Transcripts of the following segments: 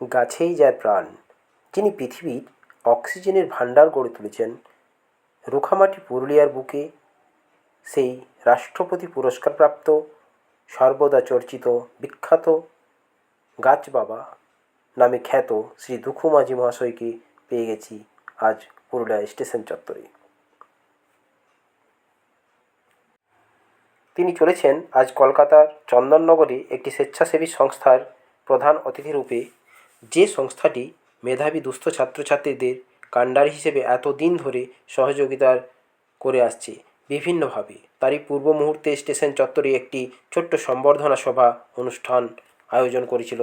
গাছেই যায় প্রাণ, যিনি পৃথিবীর অক্সিজেনের ভাণ্ডার গড়ে তুলেছেন। রুখামাটি পুরুলিয়ার বুকে সেই রাষ্ট্রপতি পুরস্কারপ্রাপ্ত, সর্বদা চর্চিত, বিখ্যাত গাছ বাবা নামে খ্যাত শ্রী দুঃখু মাঝি মহাশয়কে পেয়ে গেছি আজ পুরুলিয়া স্টেশন চত্বরে। তিনি চলেছেন আজ কলকাতার চন্দননগরে একটি স্বেচ্ছাসেবী সংস্থার প্রধান অতিথি রূপে যে সংস্থাটি মেধাবী দুস্থ ছাত্রছাত্রীদের কাণ্ডারি হিসেবে এতদিন ধরে সহযোগিতার করে আসছে বিভিন্নভাবে, তারই পূর্ব মুহূর্তে স্টেশন চত্বরে একটি ছোট্ট সম্বর্ধনা সভা অনুষ্ঠান আয়োজন করেছিল।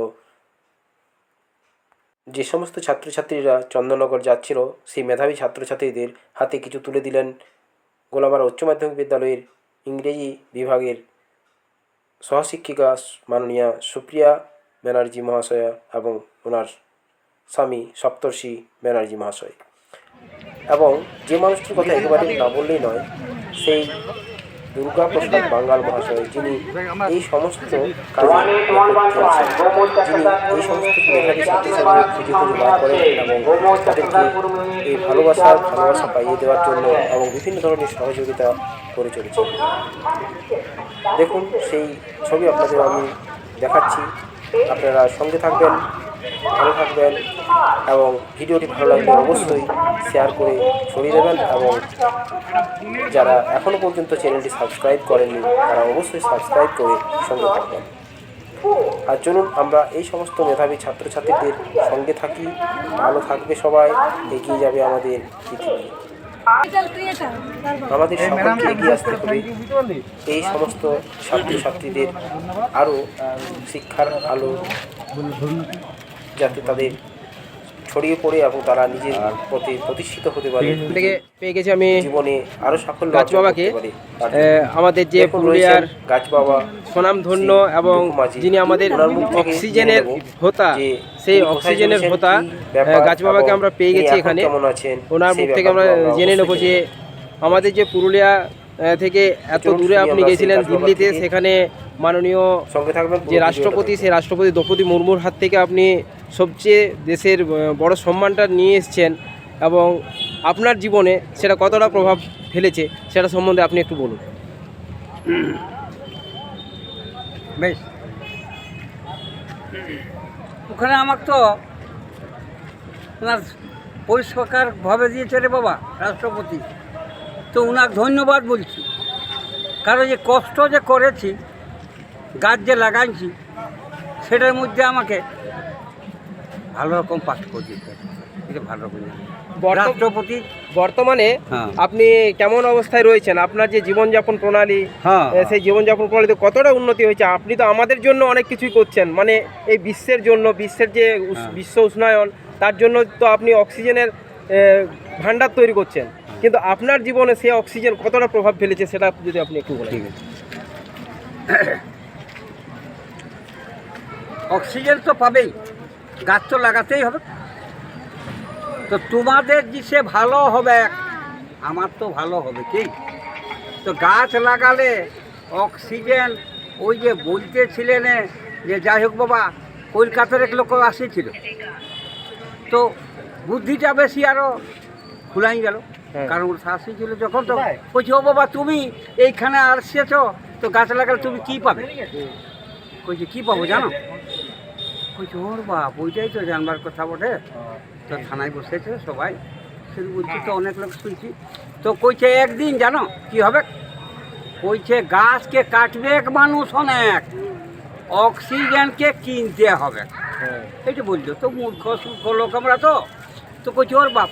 যে সমস্ত ছাত্রছাত্রীরা চন্দননগর যাচ্ছিল, সেই মেধাবী ছাত্রছাত্রীদের হাতে কিছু তুলে দিলেন গোলামারা উচ্চ মাধ্যমিক বিদ্যালয়ের ইংরেজি বিভাগের সহশিক্ষিকা মাননীয়া সুপ্রিয়া ব্যানার্জি মহাশয়া এবং ওনার স্বামী সপ্তর্ষি ব্যানার্জি মহাশয়। এবং যে মানুষটির কথা একেবারে না বললেই নয় সেই দুর্গা প্রসাদ বাঙ্গাল মহাশয় যিনি এই সমস্ত কাজে যিনি এই সমস্ত মেধাবী ছাত্রছাত্রীদের খুঁজে খুঁজে বার করেন এবং তাদেরকে এই ভালোবাসার ভালোবাসা পাইয়ে দেওয়ার জন্য এবং বিভিন্ন ধরনের সহযোগিতা করে চলেছে দেখুন সেই ছবি আপনাদের আমি দেখাচ্ছি। আপনারা সঙ্গে থাকবেন। ভালো থাকবেন এবং ভিডিওটি ভালো লাগলে অবশ্যই শেয়ার করে ছড়িয়ে দেবেন এবং যারা এখনও পর্যন্ত চ্যানেলটি সাবস্ক্রাইব করেননি তারা অবশ্যই সাবস্ক্রাইব করে সঙ্গে থাকবেন। আর চলুন আমরা এই সমস্ত মেধাবী ছাত্রছাত্রীদের সঙ্গে থাকি। ভালো থাকবে সবাই এগিয়ে যাবে আমাদের পৃথিবী। আমাদের সকলকে এগিয়ে আসতে হবে। এই সমস্ত ছাত্রছাত্রীদের আরও শিক্ষার আলো যাতে তাদের ছড়িয়ে পড়ে এবং তারা নিজের পথে প্রতিষ্ঠিত হতে পারে। থেকে পেয়ে গেছি আমি জীবনে আরও সাফল্য গাছ বাবাকে আমাদের যে পুরুলিয়ার গাছ বাবা স্বনামধন্য শ্রী এবং যিনি আমাদের অক্সিজেনের হোতা সেই অক্সিজেনের হোতা গাছ বাবাকে আমরা পেয়ে গেছি এখানে কেমন আছেন ওনার মুখ থেকে আমরা জেনে নেব যে আমাদের যে পুরুলিয়া থেকে এত দূরে আপনি গেছিলেন দিল্লিতে সেখানে মাননীয় সঙ্গে যে রাষ্ট্রপতি। সেই রাষ্ট্রপতি দ্রৌপদী মুর্মুর হাত থেকে আপনি সবচেয়ে দেশের বড় সম্মানটা নিয়ে এসছেন এবং আপনার জীবনে সেটা কতটা প্রভাব ফেলেছে সেটা সম্বন্ধে আপনি একটু বলুন। বেশ। ওখানে আমাকে তো পরিষ্কারভাবে দিয়েছে রে বাবা রাষ্ট্রপতি। তো ওনাকে ধন্যবাদ বলছি। কারণ যে কষ্ট যে করেছি গাছ যে লাগাইছি সেটার মধ্যে আমাকে ভালো রকম পাস করে দিতে এটা ভালো রকম রাষ্ট্রপতি বর্তমানে হ্যাঁ। আপনি কেমন অবস্থায় রয়েছেন? আপনার যে জীবনযাপন প্রণালী হ্যাঁ। সেই জীবনযাপন প্রণালীতে কতটা উন্নতি হয়েছে? আপনি তো আমাদের জন্য অনেক কিছুই করছেন। মানে এই বিশ্বের জন্য বিশ্বের যে হ্যাঁ। বিশ্ব উষ্ণায়ন তার জন্য তো আপনি অক্সিজেনের ভাণ্ডার তৈরি করছেন। কিন্তু আপনার জীবনে সে অক্সিজেন কতটা প্রভাব ফেলেছে সেটা যদি আপনি একটু বলেন। অক্সিজেন তো পাবেই, গাছ তো লাগাতেই হবে। তো তোমাদের যে সে ভালো হবে, আমার তো ভালো হবে কি? তো গাছ লাগালে অক্সিজেন, ওই যে বলতেছিলেন যে যাই হোক বাবা, কলকাতার এক লোক আসেছিল। তো বুদ্ধিটা বেশি আরও খুলাই গেল। কারণ ওর শাশি ছিল যখন তো বলছি ও বাবা তুমি এইখানে আসছেছ তো গাছ লাগালে তুমি কি পাবে? কইছে কি পাবো জানো? কইছে ওর বাপ ওইটাই তো জানবার কথা বটে। তো থানায় বসেছে সবাই। শুধু বলছি তো অনেক লোক শুনছি। তো কইছে একদিন জানো কি হবে? কইছে গাছকে কাটবে এক মানুষ অনেক। অক্সিজেনকে কিনতে হবে। এইটা বলছো তো মূর্খ সূর্খ লোক আমরা তো। তো কইছি ওর বাপ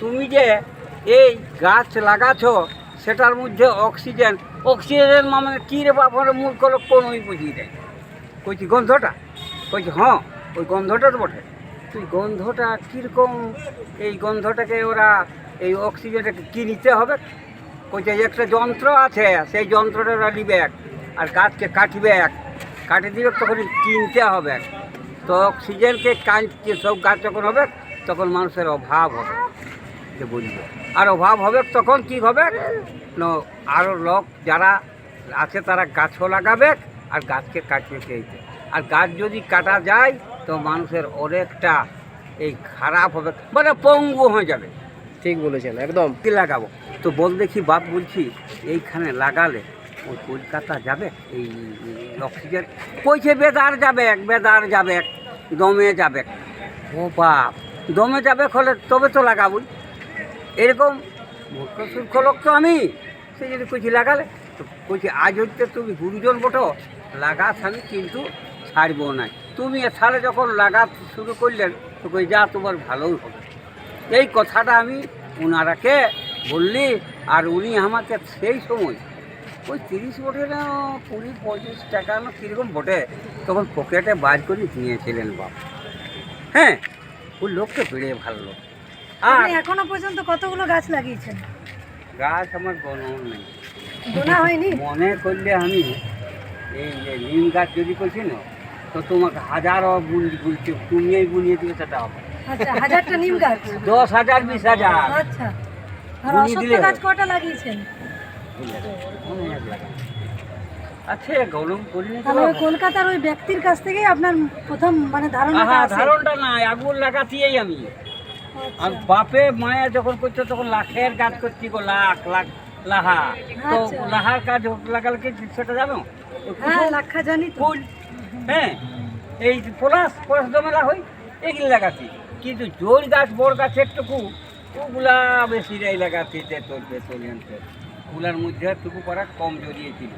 তুমি যে এই গাছ লাগাছো, সেটার মধ্যে অক্সিজেন। অক্সিজেন মানে কী রে বাপ আমার মূর্খ লোক কোনোই বুঝিয়ে দেয় কইছি গন্ধটা? কইছি হ্যাঁ ওই গন্ধটা তো বটে। তুই গন্ধটা কীরকম, এই গন্ধটাকে ওরা এই অক্সিজেনটাকে কি নিতে হবে? কইছে একটা যন্ত্র আছে, সেই যন্ত্রটা ওরা নিবে আর গাছকে কাটবে কাটি দিবে তখন কিনতে হবে তো অক্সিজেনকে কাটতে সব গাছ যখন হবে, তখন মানুষের অভাব হবে। যে বুঝবে আর অভাব হবে তখন কি হবে? না আরও লোক যারা আছে তারা গাছও লাগাবে আর গাছকে কাটবে চাইছে আর গাছ যদি কাটা যায় তো মানুষের অনেকটা এই খারাপ হবে মানে পঙ্গু হয়ে যাবে। ঠিক বলেছেন একদম। কি লাগাবো? তো বল দেখি বাপ বলছি এইখানে লাগালে ওই কলকাতা যাবে? এই অক্সিজেন কইছে বেদার যাবে এক বেদার যাবে দমে যাবে ও বাপ দমে যাবে হলে তবে তো লাগাবই। এরকম মূর্খ সূর্খ লোক তো আমি। সে যদি কুচি লাগালে, তো কইছি, আজ হচ্ছে তুমি গুরুজন বটো, লাগাস আমি, কিন্তু ছাড়বো না তুমি এছাড়া যখন লাগা শুরু করলেন, তো কই, যা, তোমার ভালোই হবে। এই কথাটা আমি ওনারাকে বললি, আর উনি আমাকে সেই সময় ওই তিরিশ বটে না, কুড়ি পঁচিশ টাকা না কীরকম বটে, তখন পকেটে বাজ করে নিয়েছিলেন বাপ। হ্যাঁ ওই লোককে বেড়ে ভালো লোক। আপনি এখনও পর্যন্ত কতগুলো গাছ লাগিয়েছেন? গাছ আমার গণন নেই। গোনা হয়নি? মনে করলে আমি এই যে নিম গাছ যদি করছি না তো তোমাকে হাজারও বুনি বুনতে তুমিই বুনিয়ে দিবে সেটা হবে। আচ্ছা হাজারটা নিম গাছ? দশ হাজার বিশ হাজার। আচ্ছা আর অসত্য গাছ কটা লাগিয়েছেন? আচ্ছা গরম করিনি তো তাহলে কলকাতার ওই ব্যক্তির কাছ থেকেই আপনার প্রথম মানে ধারণা ধারণটা নাই আগুন লাগাতেই আমি। আর। বাপে মায়া যখন করছে তখন লাখের কাজ করছি গো লাখ লাখ লাহা। তো আচ্ছা। লাহার কাজ লাগালে কি সেটা জানো? হ্যাঁ জানি ফুল হ্যাঁ এই পলাশ পলাশ জমেলা হই এগুলি লাগাচ্ছি। কিন্তু জোর গাছ বড় গাছের টুকু ওগুলা বেশি রে লাগাচ্ছি তেতল তেতল এনতেল। ওগুলার মধ্যে টুকু করা কম জড়িয়েছিল।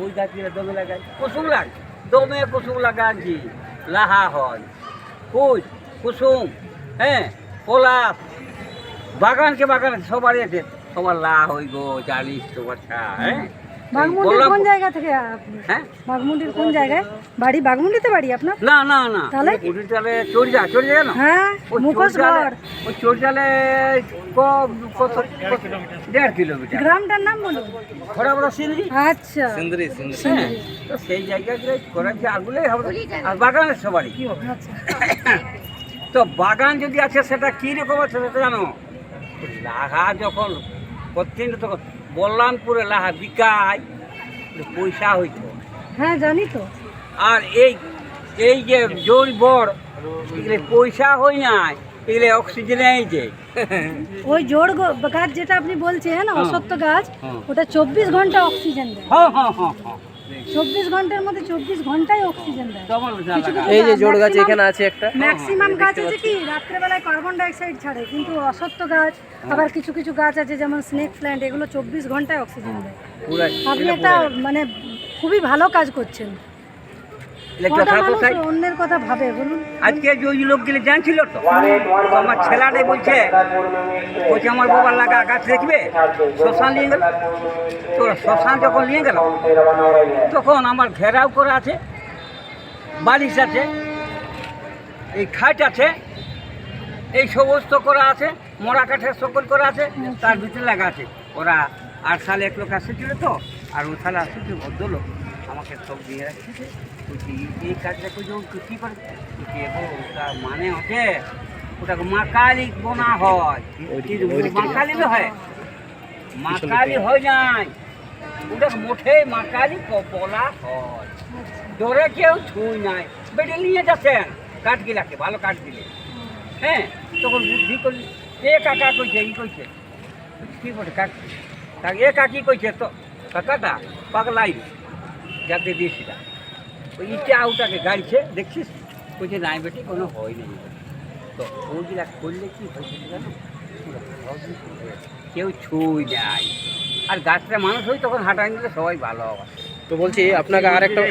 ওই গাছগুলো দমে লাগাই। কুসুম লাগ দমে কুসুম লাগাচ্ছি। লাহা হয়। ফুল কুসুম হ্যাঁ। পলাশ বাগানকে বাগান সবারই আছে। সবার লা হই গো জানিস তো বাচ্চা হ্যাঁ? বাগমুন্ডির কোন জায়গা থেকে হ্যাঁ? বাগমুন্ডির কোন জায়গায়? বাড়ি বাগমুন্ডিতে বাড়ি আপনার? না না না। তাহলে? হ্যাঁ মুখোশগড় ওই কত দেড় কিলোমিটার। গ্রামটার নাম বলুন। বড় আচ্ছা। হ্যাঁ তো সেই জায়গাগুলো হবে আর বাগানের সবারই। আচ্ছা। তো বাগান যদি আছে সেটা কী রকম আছে সেটা জানো? লাহা যখন করতেন তখন বল্লামপুরে লাহা বিকায় পয়সা হইতো। হ্যাঁ জানি তো। আর এই এই যে জোর বড় এগুলো পয়সা হই নাই এগুলো অক্সিজেনে যে। ওই গো- গাছ যেটা আপনি বলছেন অসত্য গাছ হ্যাঁ। ওটা চব্বিশ ঘণ্টা অক্সিজেন দেয়। হ্যাঁ হ্যাঁ হ্যাঁ হ্যাঁ। চব্বিশ ঘণ্টার মধ্যে চব্বিশ ঘন্টাই অক্সিজেন দেয়। এই যে জোড় গাছ এখানে আছে একটা। ম্যাক্সিমাম গাছ আছে কি? রাত্রেবেলায় কার্বন ডাইঅক্সাইড ছাড়ে কিন্তু অসত্য গাছ আবার কিছু কিছু গাছ আছে যেমন স্নেক প্ল্যান্ট এগুলো চব্বিশ ঘন্টায় অক্সিজেন দেয়। আপনি একটা মানে খুবই ভালো কাজ করছেন লেখা কটা থাকো মানুষ তাই অন্যের কথা ভাবে বলুন। আজকে যে ওই লোকগুলো জানছিল তো? আমার ছেলাটাই বলছে বলছে আমার বাবার লাগা গাছ দেখবে শ্মশান নিয়ে গেল। তো শ্মশান যখন নিয়ে গেল তখন আমার ঘেরাও করা আছে বালিশ আছে এই খাট আছে এই সমস্ত করা আছে মরা কাঠের সকল করা আছে তার ভিতরে লাগা আছে। ওরা আট সালে এক লোক আসেছিল তো আর ও সালে আসেছিল ভদ্রলোক আমাকে সব দিয়ে রাখছে। করছে ও কী করে বলছি, "এগো, ওটা মানে হচ্ছে ওটাকে মাকালি বোনা হয়। মাকালি তো হয় মাকালি হয় নাই ওটাকে মোটে মাকালি ক- বলা হয়। ধরে কেউ ছুঁই নাই। বেটে নিয়ে যাচ্ছেন কাঠ গিলাকে ভালো কাঠ দিলে হ্যাঁ তখন বুদ্ধি করলি এ কাকা কইছে ই কইছে। কি বলে কাক এ কাকি কইছে তো কাকাটা পাগলাই যাতে দিয়েছিলাম ওই ইটা ওটাকে গাড়ছে দেখছিস কইছে নাই বেটি কোনো হয় নাই তো ওইগুলা করলে কি হয়েছিল জানো পুরো সবই হয়ে গেছে। কেউ ছুঁই যায় আর গাছটা মানুষ হই তখন হাঁটাই নিলে সবাই ভালো হবে তো বলছি আপনাকে আর একটা